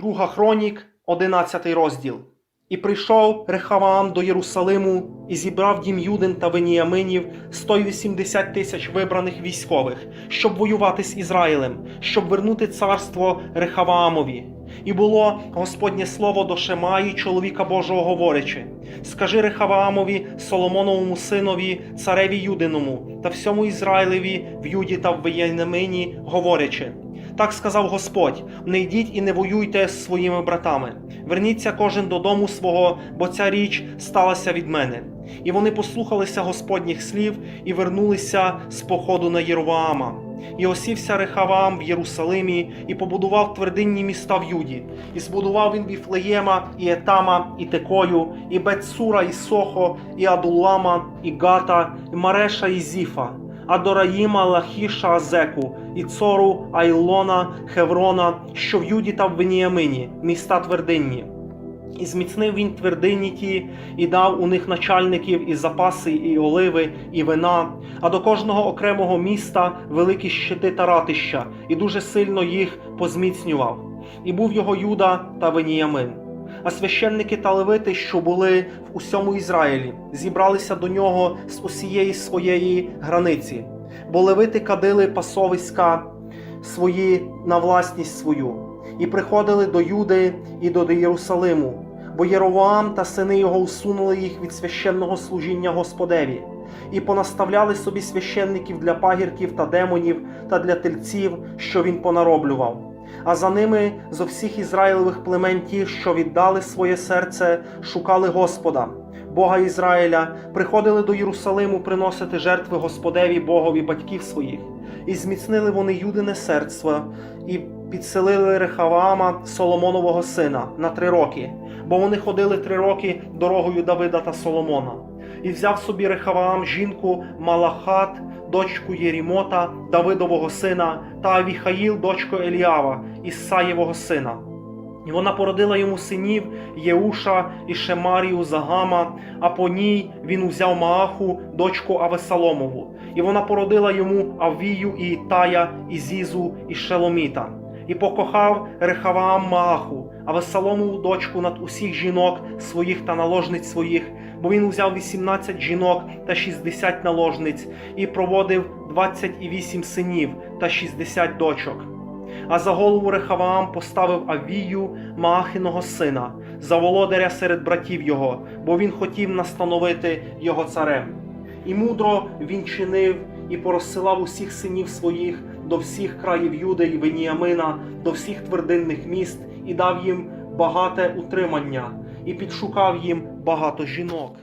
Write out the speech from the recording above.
Друга Хронік, 11 розділ. І прийшов Рехаваам до Єрусалиму і зібрав дім Юдин та Веніяминів 180 тисяч вибраних військових, щоб воювати з Ізраїлем, щоб вернути царство Рехаваамові. І було Господнє слово до Шемаї, чоловіка Божого, говорячи: Скажи Рехаваамові, Соломоновому синові, цареві Юдиному та всьому Ізраїлеві в Юді та в Веніамині, говорячи. Так сказав Господь: не йдіть і не воюйте з своїми братами. Верніться кожен додому свого, бо ця річ сталася від мене. І вони послухалися Господніх слів і вернулися з походу на Єроваама. І осівся Рехаваам в Єрусалимі, і побудував твердинні міста в Юді, і збудував він Віфлеєма, і Етама, і Текою, і Бетсура, і Сохо, і Адулама, і Гата, і Мареша, і Зіфа. Адораїма, Лахіша, Азеку, і Цору, Айлона, Хеврона, що в Юді та в Веніамині, міста твердинні. І зміцнив він твердині ті, і дав у них начальників і запаси, і оливи, і вина, а до кожного окремого міста великі щити та ратища, і дуже сильно їх позміцнював. І був його Юда та Веніямин. А священники та левити, що були в усьому Ізраїлі, зібралися до нього з усієї своєї границі, бо левити кадили пасовиська свої на власність свою, і приходили до Юди і до Єрусалиму, бо Єровоам та сини його усунули їх від священного служіння Господеві, і понаставляли собі священників для пагірків та демонів та для тельців, що він понароблював. А за ними з всіх ізраїлевих племен ті, що віддали своє серце, шукали Господа, Бога Ізраїля, приходили до Єрусалиму приносити жертви Господеві Богові батьків своїх, і зміцнили вони юдине серце, і підселили Рехаваама, Соломонового сина, на три роки, бо вони ходили три роки дорогою Давида та Соломона. І взяв собі Рехаваам жінку Малахат, дочку Єрімота, Давидового сина, та Авіхаїл, дочку Еліава, Ісаєвого сина. І вона породила йому синів Єуша і Шемарію Загама, а по ній він узяв Мааху, дочку Авесаломову, і вона породила йому Авію і Ітая, і Зізу, і Шеломіта. І покохав Рехаваам Мааху, Авесаломову дочку над усіх жінок своїх та наложниць своїх, бо він узяв 18 жінок та 60 наложниць, і проводив 28 синів та 60 дочок. А за голову Рехаваам поставив Авію, Маахиного сина, за володаря серед братів його, бо він хотів настановити його царем. І мудро він чинив і порозсилав усіх синів своїх до всіх країв Юди і Веніамина, до всіх твердинних міст, і дав їм багате утримання, і підшукав їм багато жінок.